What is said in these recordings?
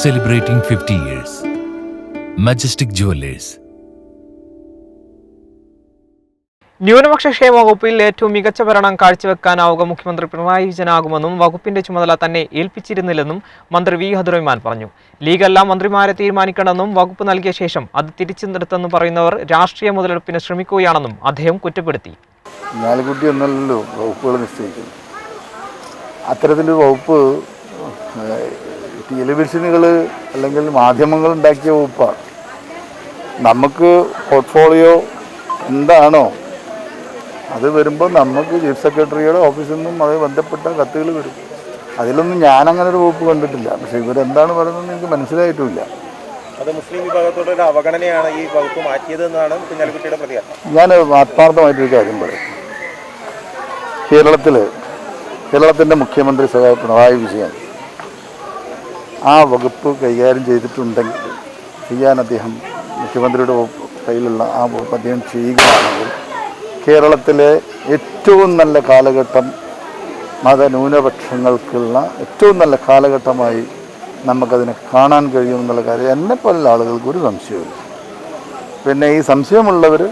celebrating 50 years. Majestic Jewelers. ന്യൂനപക്ഷ ക്ഷേമ വകുപ്പിൽ ഏറ്റവും മികച്ച ഭരണം കാഴ്ചവെക്കാനാവുക മുഖ്യമന്ത്രി പിണറായി വിജയനാകുമെന്നും വകുപ്പിന്റെ ചുമതല തന്നെ ഏൽപ്പിച്ചിരുന്നില്ലെന്നും മന്ത്രി വി ഹദുറഹ്മാൻ പറഞ്ഞു ലീഗല്ല മന്ത്രിമാരെ തീരുമാനിക്കണമെന്നും വകുപ്പ് നൽകിയ ശേഷം അത് തിരിച്ചു നിർത്തുമെന്ന് പറയുന്നവർ രാഷ്ട്രീയ മുതലെടുപ്പിന് ശ്രമിക്കുകയാണെന്നും അദ്ദേഹം കുറ്റപ്പെടുത്തി വകുപ്പുകൾ നിശ്ചയിക്കുന്നത് അത്തരത്തിലൊരു വകുപ്പ് ടെലിവിഷനുകൾ അല്ലെങ്കിൽ മാധ്യമങ്ങൾ ഉണ്ടാക്കിയ വകുപ്പാണ് നമുക്ക് പോർട്ട്ഫോളിയോ എന്താണോ അത് വരുമ്പോൾ നമുക്ക് ചീഫ് സെക്രട്ടറിയുടെ ഓഫീസിൽ നിന്നും അത് ബന്ധപ്പെട്ട കത്തുകൾ വരും. അതിലൊന്നും ഞാനങ്ങനെ ഒരു വകുപ്പ് കണ്ടിട്ടില്ല. പക്ഷെ ഇവരെന്താണ് പറയുന്നത് എനിക്ക് മനസ്സിലായിട്ടുമില്ല അത് മുസ്ലിം വിഭാഗത്തോടെ ഒരു അവഗണനയാണ് ഈ വകുപ്പ് മാറ്റിയതെന്നാണ് കുഞ്ഞാലിക്കുട്ടിയുടെ പ്രതികരണം. ഞാൻ ആത്മാർത്ഥമായിട്ടൊരു കാര്യം പറയും. കേരളത്തിൽ കേരളത്തിന്റെ മുഖ്യമന്ത്രി പിണറായി വിജയൻ ആ വകുപ്പ് കൈകാര്യം ചെയ്തിട്ടുണ്ടെങ്കിൽ ചെയ്യാൻ അദ്ദേഹം മുഖ്യമന്ത്രിയുടെ കയ്യിലുള്ള ആ വകുപ്പ് അദ്ദേഹം ചെയ്യുകയാണെങ്കിൽ കേരളത്തിലെ ഏറ്റവും നല്ല കാലഘട്ടം മതന്യൂനപക്ഷങ്ങൾക്കുള്ള ഏറ്റവും നല്ല കാലഘട്ടമായി നമുക്കതിനെ കാണാൻ കഴിയുമെന്നുള്ള കാര്യം എന്നെ പല ആളുകൾക്ക് ഒരു സംശയമില്ല പിന്നെ ഈ സംശയമുള്ളവർ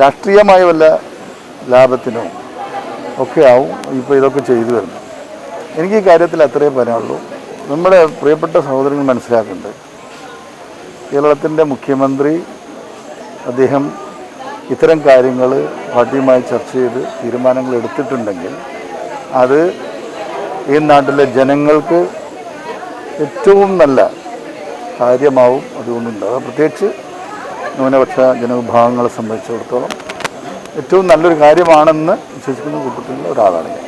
രാഷ്ട്രീയമായ വല്ല ലാഭത്തിനോ ഒക്കെ ആവും. ഇപ്പോൾ ഇതൊക്കെ ചെയ്തു വരുന്നത് എനിക്ക് ഈ കാര്യത്തിൽ അത്രയേ പറയാനുള്ളൂ. നമ്മുടെ പ്രിയപ്പെട്ട സഹോദരങ്ങൾ മനസ്സിലാക്കേണ്ടത് കേരളത്തിന്റെ മുഖ്യമന്ത്രി അദ്ദേഹം ഇത്തരം കാര്യങ്ങൾ പാർട്ടിയുമായി ചർച്ച ചെയ്ത് തീരുമാനങ്ങൾ എടുത്തിട്ടുണ്ടെങ്കിൽ അത് ഈ നാട്ടിലെ ജനങ്ങൾക്ക് ഏറ്റവും നല്ല കാര്യമാവും അതുകൊണ്ടുണ്ടാകുക പ്രത്യേകിച്ച് ന്യൂനപക്ഷ ജനവിഭാഗങ്ങളെ സംബന്ധിച്ചിടത്തോളം ഏറ്റവും നല്ലൊരു കാര്യമാണെന്ന് വിശ്വസിക്കുന്ന കൂട്ടത്തിലുള്ള ഒരാളാണ് ഞാൻ.